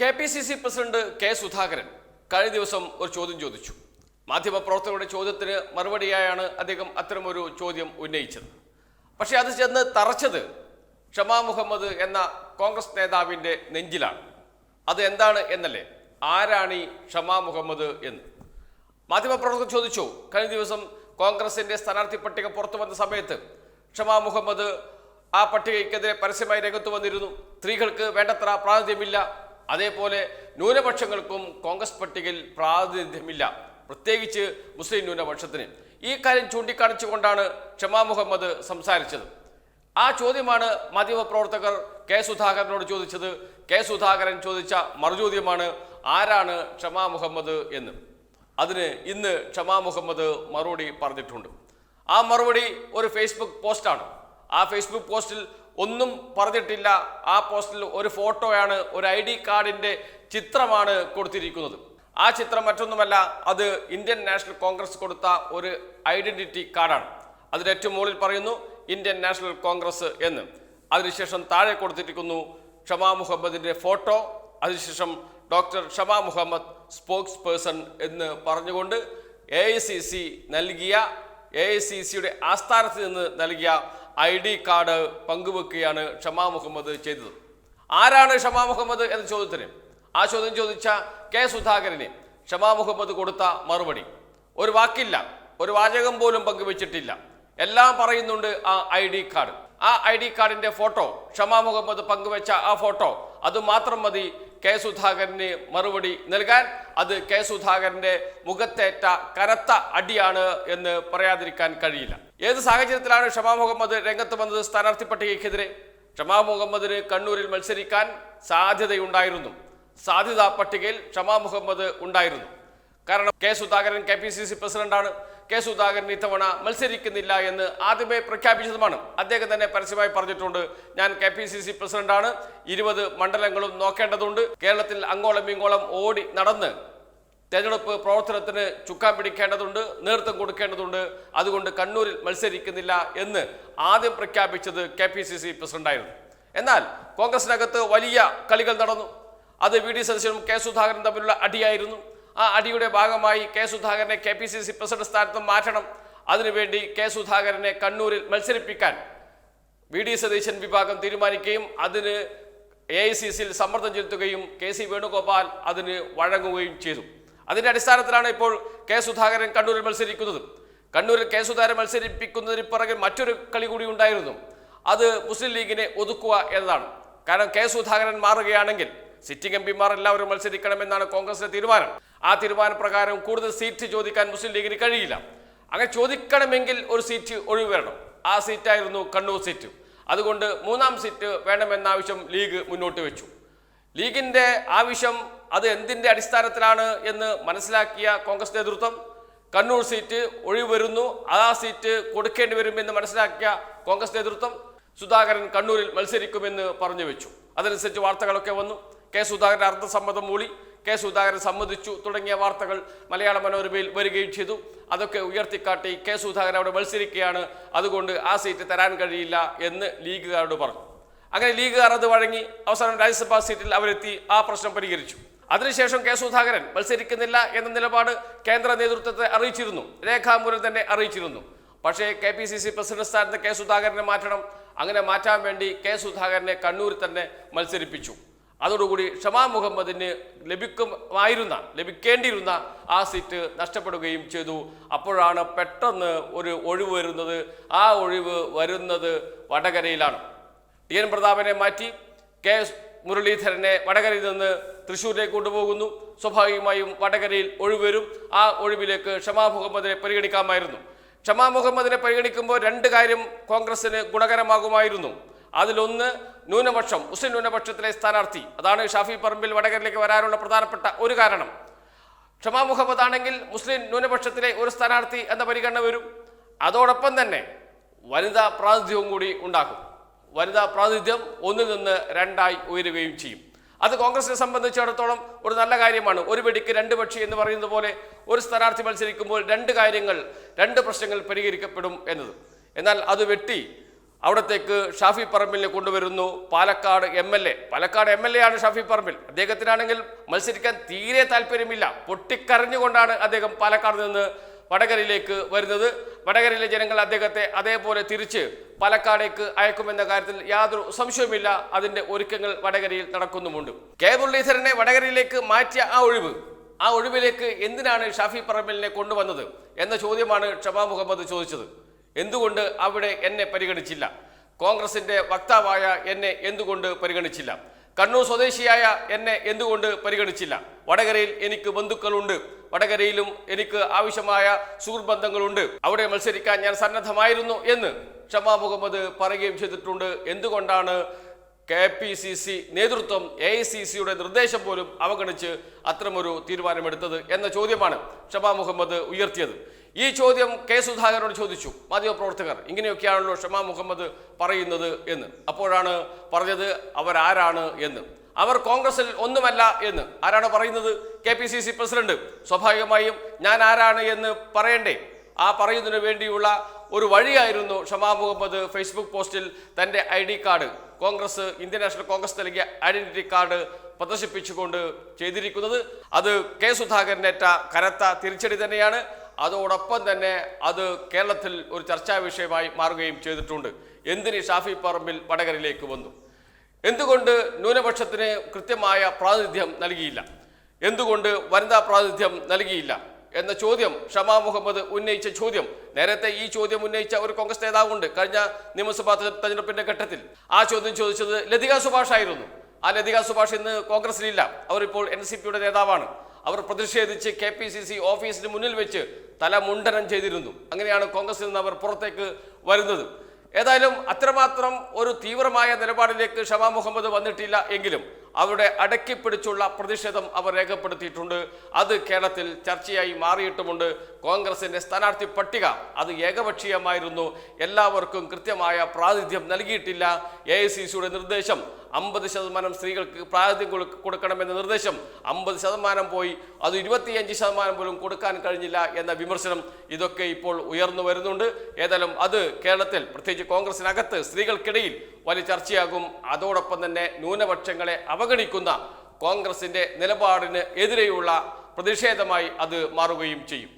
K P C C president K Sudhakaran കഴിഞ്ഞ ദിവസം ഒരു ചോദ്യം ചോദിച്ചു. മാധ്യമപ്രവർത്തകരുടെ ചോദ്യത്തിന് മറുപടിയായാണ് അദ്ദേഹം അത്തരമൊരു ചോദ്യം ഉന്നയിച്ചത്. പക്ഷേ അത് ചെന്ന് തറച്ചത് ഷമാ മുഹമ്മദ് എന്ന കോൺഗ്രസ് നേതാവിന്റെ നെഞ്ചിലാണ്. അത് എന്താണ് എന്നല്ലേ? ആരാണ് ഈ ഷമാ മുഹമ്മദ് എന്ന്? മാധ്യമപ്രവർത്തകർ ചോദിച്ചു. കഴിഞ്ഞ ദിവസം കോൺഗ്രസിന്റെ സ്ഥാനാർത്ഥി പട്ടിക പുറത്തു വന്ന സമയത്ത് ഷമാ മുഹമ്മദ് ആ പട്ടികയ്ക്കെതിരെ പരസ്യമായി രംഗത്ത് വന്നിരുന്നു. സ്ത്രീകൾക്ക് വേണ്ടത്ര പ്രാതിനിധ്യമില്ല. അതേപോലെ ന്യൂനപക്ഷങ്ങൾക്കും കോൺഗ്രസ് പട്ടികയിൽ പ്രാതിനിധ്യമില്ല. പ്രത്യേകിച്ച് മുസ്ലിം ന്യൂനപക്ഷത്തിന്. ഈ കാര്യം ചൂണ്ടിക്കാണിച്ചുകൊണ്ടാണ് ഷമാ മുഹമ്മദ് സംസാരിച്ചത്. ആ ചോദ്യമാണ് മാധ്യമപ്രവർത്തകർ കെ സുധാകരനോട് ചോദിച്ചത്. കെ സുധാകരൻ ചോദിച്ച മറുചോദ്യമാണ് ആരാണ് ഷമാ മുഹമ്മദ് എന്ന്. അതിന് ഇന്ന് ഷമാ മുഹമ്മദ് മറുപടി പറഞ്ഞിട്ടുണ്ട്. ആ മറുപടി ഒരു ഫേസ്ബുക്ക് പോസ്റ്റാണ്. ആ ഫേസ്ബുക്ക് പോസ്റ്റിൽ ഒന്നും പറഞ്ഞിട്ടില്ല. ആ പോസ്റ്റിൽ ഒരു ഫോട്ടോയാണ് ഒരു ഐ ഡി കാർഡിന്റെ ചിത്രമാണ് കൊടുത്തിരിക്കുന്നത്. ആ ചിത്രം മറ്റൊന്നുമല്ല അത് ഇന്ത്യൻ നാഷണൽ കോൺഗ്രസ് കൊടുത്ത ഒരു ഐഡന്റിറ്റി കാർഡാണ്. അതിൽ ഏറ്റവും മുകളിൽ പറയുന്നു ഇന്ത്യൻ നാഷണൽ കോൺഗ്രസ് എന്ന്. അതിനുശേഷം താഴെ കൊടുത്തിരിക്കുന്നു ഷമാ മുഹമ്മദിന്റെ ഫോട്ടോ. അതിനുശേഷം doctor Shama Muhammad spokesperson എന്ന് പറഞ്ഞുകൊണ്ട് എ ഐ സി സി നൽകിയ എ ഐ സി സിയുടെ ആസ്ഥാനത്ത് നിന്ന് നൽകിയ ഐ ഡി കാർഡ് പങ്കുവെക്കുകയാണ് ഷമാ മുഹമ്മദ് ചെയ്തത്. ആരാണ് ഷമാ മുഹമ്മദ് എന്ന ചോദ്യത്തിന്? ആ ചോദ്യം ചോദിച്ച കെ സുധാകരന് ഷമാ മുഹമ്മദ് കൊടുത്ത മറുപടി. ഒരു വാക്കില്ല ഒരു വാചകം പോലും പങ്കുവെച്ചിട്ടില്ല. എല്ലാം പറയുന്നുണ്ട് ആ ഐ ഡി കാർഡ്. ആ ഐ ഡി കാർഡിന്റെ ഫോട്ടോ ഷമാ മുഹമ്മദ് പങ്കുവെച്ച ആ ഫോട്ടോ അത് മാത്രം മതി കെ സുധാകരന് മറുപടി നൽകാൻ. അത് കെ സുധാകരന്റെ മുഖത്തേറ്റ കനത്ത അടിയാണ് എന്ന് പറയാതിരിക്കാൻ കഴിയില്ല. ഏത് സാഹചര്യത്തിലാണ് ഷമാ മുഹമ്മദ് രംഗത്ത് വന്നത്? സ്ഥാനാർത്ഥി പട്ടികയ്ക്കെതിരെ. ഷമാ മുഹമ്മദിന് കണ്ണൂരിൽ മത്സരിക്കാൻ സാധ്യതയുണ്ടായിരുന്നു. സാധ്യത പട്ടികയിൽ ഷമാ മുഹമ്മദ് ഉണ്ടായിരുന്നു. കാരണം K Sudhakaran K P C C പ്രസിഡന്റാണ്. കെ സുധാകരൻ ഇത്തവണ മത്സരിക്കുന്നില്ല എന്ന് ആദ്യമേ പ്രഖ്യാപിച്ചതുമാണ്. അദ്ദേഹം തന്നെ പരസ്യമായി പറഞ്ഞിട്ടുണ്ട് ഞാൻ കെ പി സി സി പ്രസിഡന്റാണ്. ഇരുപത് മണ്ഡലങ്ങളും നോക്കേണ്ടതുണ്ട്. കേരളത്തിൽ അങ്ങോളം ഇങ്ങോളം ഓടി നടന്ന് തെരഞ്ഞെടുപ്പ് പ്രവർത്തനത്തിന് ചുക്കാൻ പിടിക്കേണ്ടതുണ്ട് നേതൃത്വം കൊടുക്കേണ്ടതുണ്ട്. അതുകൊണ്ട് കണ്ണൂരിൽ മത്സരിക്കുന്നില്ല എന്ന് ആദ്യം പ്രഖ്യാപിച്ചത് കെ പി സി സി പ്രസിഡന്റായിരുന്നു. എന്നാൽ കോൺഗ്രസിനകത്ത് വലിയ കളികൾ നടന്നു. അത് വി ഡി സതീശനും കെ സുധാകരൻ തമ്മിലുള്ള അടിയായിരുന്നു. ആ അടിയുടെ ഭാഗമായി കെ സുധാകരനെ K P C C president സ്ഥാനത്ത് മാറ്റണം. അതിനുവേണ്ടി കെ സുധാകരനെ കണ്ണൂരിൽ മത്സരിപ്പിക്കാൻ വി ഡി സതീശൻ വിഭാഗം തീരുമാനിക്കുകയും അതിന് എ ഐ സി സിയിൽ സമ്മർദ്ദം ചെലുത്തുകയും കെ സി വേണുഗോപാൽ അതിന് വഴങ്ങുകയും ചെയ്തു. അതിന്റെ അടിസ്ഥാനത്തിലാണ് ഇപ്പോൾ കെ സുധാകരൻ കണ്ണൂരിൽ മത്സരിക്കുന്നത്. കണ്ണൂരിൽ കെ സുധാകരൻ മത്സരിപ്പിക്കുന്നതിന് പിറകെ മറ്റൊരു കളി കൂടി ഉണ്ടായിരുന്നു. അത് മുസ്ലിം ലീഗിനെ ഒതുക്കുക എന്നതാണ്. കാരണം കെ സുധാകരൻ മാറുകയാണെങ്കിൽ സിറ്റിംഗ് എം പിമാർ എല്ലാവരും മത്സരിക്കണമെന്നാണ് കോൺഗ്രസിന്റെ തീരുമാനം. ആ തീരുമാനപ്രകാരം കൂടുതൽ സീറ്റ് ചോദിക്കാൻ മുസ്ലിം ലീഗിന് കഴിയില്ല. അങ്ങനെ ചോദിക്കണമെങ്കിൽ ഒരു സീറ്റ് ഒഴിവ് വരണം ആ സീറ്റായിരുന്നു കണ്ണൂർ സീറ്റ്. അതുകൊണ്ട് മൂന്നാം സീറ്റ് വേണമെന്ന ആവശ്യം ലീഗ് മുന്നോട്ട് വെച്ചു. ലീഗിന്റെ ആവശ്യം അത് എന്തിന്റെ അടിസ്ഥാനത്തിലാണ് എന്ന് മനസ്സിലാക്കിയ കോൺഗ്രസ് നേതൃത്വം കണ്ണൂർ സീറ്റ് ഒഴിവ് വരുന്നു. ആ സീറ്റ് കൊടുക്കേണ്ടി വരുമെന്ന് മനസ്സിലാക്കിയ കോൺഗ്രസ് നേതൃത്വം സുധാകരൻ കണ്ണൂരിൽ മത്സരിക്കുമെന്ന് പറഞ്ഞു വെച്ചു. അതനുസരിച്ച് വാർത്തകളൊക്കെ വന്നു. കെ സുധാകരൻ അർദ്ധസമ്മതം മൂളി. കെ സുധാകരൻ സമ്മതിച്ചു തുടങ്ങിയ വാർത്തകൾ മലയാള മനോരമയിൽ വരികയും ചെയ്തു. അതൊക്കെ ഉയർത്തിക്കാട്ടി കെ സുധാകരൻ അവിടെ മത്സരിക്കുകയാണ്. അതുകൊണ്ട് ആ സീറ്റ് തരാൻ കഴിയില്ല എന്ന് ലീഗുകാരോട് പറഞ്ഞു. അങ്ങനെ ലീഗുകാർ അത് വഴങ്ങി അവസാനം രാജ്യസഭാ സീറ്റിൽ അവരെത്തി ആ പ്രശ്നം പരിഹരിച്ചു. അതിനുശേഷം കെ സുധാകരൻ മത്സരിക്കുന്നില്ല എന്ന നിലപാട് കേന്ദ്ര നേതൃത്വത്തെ അറിയിച്ചിരുന്നു. രേഖാമൂലം തന്നെ അറിയിച്ചിരുന്നു. പക്ഷേ K P C C president സ്ഥാനത്ത് കെ സുധാകരനെ മാറ്റണം. അങ്ങനെ മാറ്റാൻ വേണ്ടി കെ സുധാകരനെ കണ്ണൂരിൽ തന്നെ മത്സരിപ്പിച്ചു. അതോടുകൂടി ഷമാ മുഹമ്മദിന് ലഭിക്കുമായിരുന്ന ലഭിക്കേണ്ടിയിരുന്ന ആ സീറ്റ് നഷ്ടപ്പെടുകയും ചെയ്തു. അപ്പോഴാണ് പെട്ടെന്ന് ഒരു ഒഴിവ് വരുന്നത്. ആ ഒഴിവ് വരുന്നത് വടകരയിലാണ്. ടി എൻ പ്രതാപനെ മാറ്റി കെ മുരളീധരനെ വടകരയിൽ നിന്ന് തൃശ്ശൂരിലേക്ക് കൊണ്ടുപോകുന്നു. സ്വാഭാവികമായും വടകരയിൽ ഒഴിവരും. ആ ഒഴിവിലേക്ക് ഷമാ മുഹമ്മദിനെ പരിഗണിക്കാമായിരുന്നു. ഷമാ മുഹമ്മദിനെ പരിഗണിക്കുമ്പോൾ രണ്ട് കാര്യം കോൺഗ്രസിന് ഗുണകരമാകുമായിരുന്നു. അതിലൊന്ന് ന്യൂനപക്ഷം മുസ്ലിം ന്യൂനപക്ഷത്തിലെ സ്ഥാനാർത്ഥി. അതാണ് ഷാഫി പറമ്പിൽ വടകരയിലേക്ക് വരാനുള്ള പ്രധാനപ്പെട്ട ഒരു കാരണം. ഷമാ മുഹമ്മദ് ആണെങ്കിൽ മുസ്ലിം ന്യൂനപക്ഷത്തിലെ ഒരു സ്ഥാനാർത്ഥി എന്ന പരിഗണന വരും. അതോടൊപ്പം തന്നെ വനിതാ പ്രാതിനിധ്യവും കൂടി ഉണ്ടാക്കും വനിതാ പ്രാതിനിധ്യം ഒന്നിൽ നിന്ന് രണ്ടായി ഉയരുകയും ചെയ്യും. അത് കോൺഗ്രസിനെ സംബന്ധിച്ചിടത്തോളം ഒരു നല്ല കാര്യമാണ്. ഒരു വെടിക്ക് രണ്ട് പക്ഷി എന്ന് പറയുന്നത് പോലെ ഒരു സ്ഥാനാർത്ഥി മത്സരിക്കുമ്പോൾ രണ്ട് കാര്യങ്ങൾ രണ്ട് പ്രശ്നങ്ങൾ പരിഹരിക്കപ്പെടും എന്നത്. എന്നാൽ അത് വെട്ടി അവിടത്തേക്ക് ഷാഫി പറമ്പിലിനെ കൊണ്ടുവരുന്നു. Palakkad M L A. Palakkad M L A ആണ് ഷാഫി പറമ്പിൽ. അദ്ദേഹത്തിനാണെങ്കിൽ മത്സരിക്കാൻ തീരെ താല്പര്യമില്ല. പൊട്ടിക്കരഞ്ഞുകൊണ്ടാണ് അദ്ദേഹം പാലക്കാട് നിന്ന് വടകരയിലേക്ക് വരുന്നത്. വടകരയിലെ ജനങ്ങൾ അദ്ദേഹത്തെ അതേപോലെ തിരിച്ച് പാലക്കാടേക്ക് അയക്കുമെന്ന കാര്യത്തിൽ യാതൊരു സംശയവുമില്ല. അതിന്റെ ഒരുക്കങ്ങൾ വടകരയിൽ നടക്കുന്നുമുണ്ട്. കെ മുരളീധരനെ വടകരയിലേക്ക് മാറ്റിയ ആ ഒഴിവ് ആ ഒഴിവിലേക്ക് എന്തിനാണ് ഷാഫി പറമ്പലിനെ കൊണ്ടുവന്നത് എന്ന ചോദ്യമാണ് ഷബാ മുഹമ്മദ് ചോദിച്ചത്. എന്തുകൊണ്ട് അവിടെ എന്നെ പരിഗണിച്ചില്ല? കോൺഗ്രസിന്റെ വക്താവായ എന്നെ എന്തുകൊണ്ട് പരിഗണിച്ചില്ല? കണ്ണൂർ സ്വദേശിയായ എന്നെ എന്തുകൊണ്ട് പരിഗണിച്ചില്ല? വടകരയിൽ എനിക്ക് ബന്ധുക്കളുണ്ട്. വടകരയിലും എനിക്ക് ആവശ്യമായ സുഹൃത്ത് ബന്ധങ്ങളുണ്ട് അവിടെ മത്സരിക്കാൻ ഞാൻ സന്നദ്ധമായിരുന്നു എന്ന് ഷമാ മുഹമ്മദ് പറയുകയും ചെയ്തിട്ടുണ്ട്. എന്തുകൊണ്ടാണ് കെ പി സി സി നേതൃത്വം എ ഐ സി സിയുടെ നിർദ്ദേശം പോലും അവഗണിച്ച് അത്തരമൊരു തീരുമാനമെടുത്തത് എന്ന ചോദ്യമാണ് ഷമാ മുഹമ്മദ് ഉയർത്തിയത്. ഈ ചോദ്യം കെ സുധാകരനോട് ചോദിച്ചു മാധ്യമപ്രവർത്തകർ ഇങ്ങനെയൊക്കെയാണല്ലോ ഷമാ മുഹമ്മദ് പറയുന്നത് എന്ന്. അപ്പോഴാണ് പറഞ്ഞത് അവരാരാണ് എന്ന്. അവർ കോൺഗ്രസിൽ ഒന്നുമല്ല എന്ന്. ആരാണ് പറയുന്നത്? K P C C president. സ്വാഭാവികമായും ഞാൻ ആരാണ് എന്ന് പറയണ്ടേ? ആ പറയുന്നതിന് വേണ്ടിയുള്ള ഒരു വഴിയായിരുന്നു ഷമാ മുഹമ്മദ് ഫേസ്ബുക്ക് പോസ്റ്റിൽ തന്റെ I D card Congress Indian National Congress നൽകിയ ഐഡന്റിറ്റി കാർഡ് പ്രദർശിപ്പിച്ചുകൊണ്ട് ചെയ്തിരിക്കുന്നത്. അത് കെ സുധാകരനേറ്റ കനത്ത തിരിച്ചടി തന്നെയാണ്. അതോടൊപ്പം തന്നെ അത് കേരളത്തിൽ ഒരു ചർച്ചാ വിഷയമായി മാറുകയും ചെയ്തിട്ടുണ്ട്. എന്തിന് ഷാഫി പറമ്പിൽ വടകരയിലേക്ക് വന്നു? എന്തുകൊണ്ട് ന്യൂനപക്ഷത്തിന് കൃത്യമായ പ്രാതിനിധ്യം നൽകിയില്ല? എന്തുകൊണ്ട് വനിതാ പ്രാതിനിധ്യം നൽകിയില്ല? എന്ന ചോദ്യം ഷമാ മുഹമ്മദ് ഉന്നയിച്ച ചോദ്യം. നേരത്തെ ഈ ചോദ്യം ഉന്നയിച്ച ഒരു കോൺഗ്രസ് നേതാവുണ്ട് കഴിഞ്ഞ നിയമസഭാ തെര- തെരഞ്ഞെടുപ്പിന്റെ ഘട്ടത്തിൽ. ആ ചോദ്യം ചോദിച്ചത് ലതിക സുഭാഷ് ആയിരുന്നു ആ ലതിക സുഭാഷ് ഇന്ന് കോൺഗ്രസിലില്ല. അവരിപ്പോൾ എൻ സി പിയുടെ നേതാവാണ്. അവർ പ്രതിഷേധിച്ച് കെ പി സി സി ഓഫീസിന് മുന്നിൽ വെച്ച് തല മുണ്ടനം ചെയ്തിരുന്നു. അങ്ങനെയാണ് കോൺഗ്രസിൽ നിന്ന് അവർ പുറത്തേക്ക് വരുന്നത്. ഏതായാലും അത്രമാത്രം ഒരു തീവ്രമായ നിലപാടിലേക്ക് ഷമാ മുഹമ്മദ് വന്നിട്ടില്ല എങ്കിലും അവരുടെ അടക്കിപ്പിടിച്ചുള്ള പ്രതിഷേധം അവർ രേഖപ്പെടുത്തിയിട്ടുണ്ട്. അത് കേരളത്തിൽ ചർച്ചയായി മാറിയിട്ടുമുണ്ട്. കോൺഗ്രസിന്റെ സ്ഥാനാർത്ഥി പട്ടിക അത് ഏകപക്ഷീയമായിരുന്നു. എല്ലാവർക്കും കൃത്യമായ പ്രാതിനിധ്യം നൽകിയിട്ടില്ല. എ ഐ സി സിയുടെ നിർദ്ദേശം അമ്പത് ശതമാനം സ്ത്രീകൾക്ക് പ്രാതിനിധ്യം കൊടുക്കണമെന്ന നിർദ്ദേശം അമ്പത് ശതമാനം പോയി. അത് ഇരുപത്തിയഞ്ച് ശതമാനം പോലും കൊടുക്കാൻ കഴിഞ്ഞില്ല എന്ന വിമർശനം ഇതൊക്കെ ഇപ്പോൾ ഉയർന്നു വരുന്നുണ്ട്. ഏതായാലും അത് കേരളത്തിൽ പ്രത്യേകിച്ച് കോൺഗ്രസിനകത്ത് സ്ത്രീകൾക്കിടയിൽ വലിയ ചർച്ചയാകും. അതോടൊപ്പം തന്നെ ന്യൂനപക്ഷങ്ങളെ അവഗണിക്കുന്ന കോൺഗ്രസിന്റെ നിലപാടിന് എതിരെയുള്ള പ്രതിഷേധമായി അത് മാറുകയും ചെയ്യും.